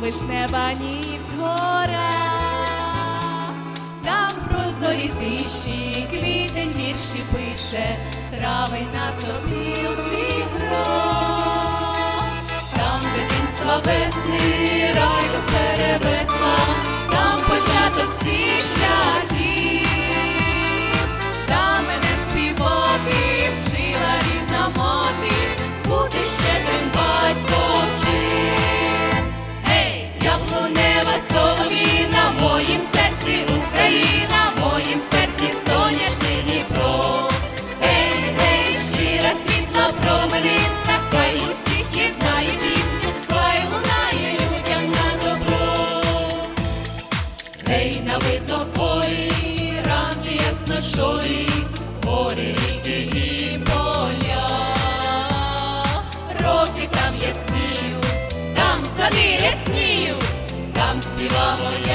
вишнева ні згора, там прозорі тиші, квітень вірші пише, травень на сопілці гро, там дитинства весни, райду перевесла, там початок всіх шляхів, Гей, на виднополі, ранки ясношорі, горі ріки і поля. Роки там ясніють, там сади рясніють, там співа моя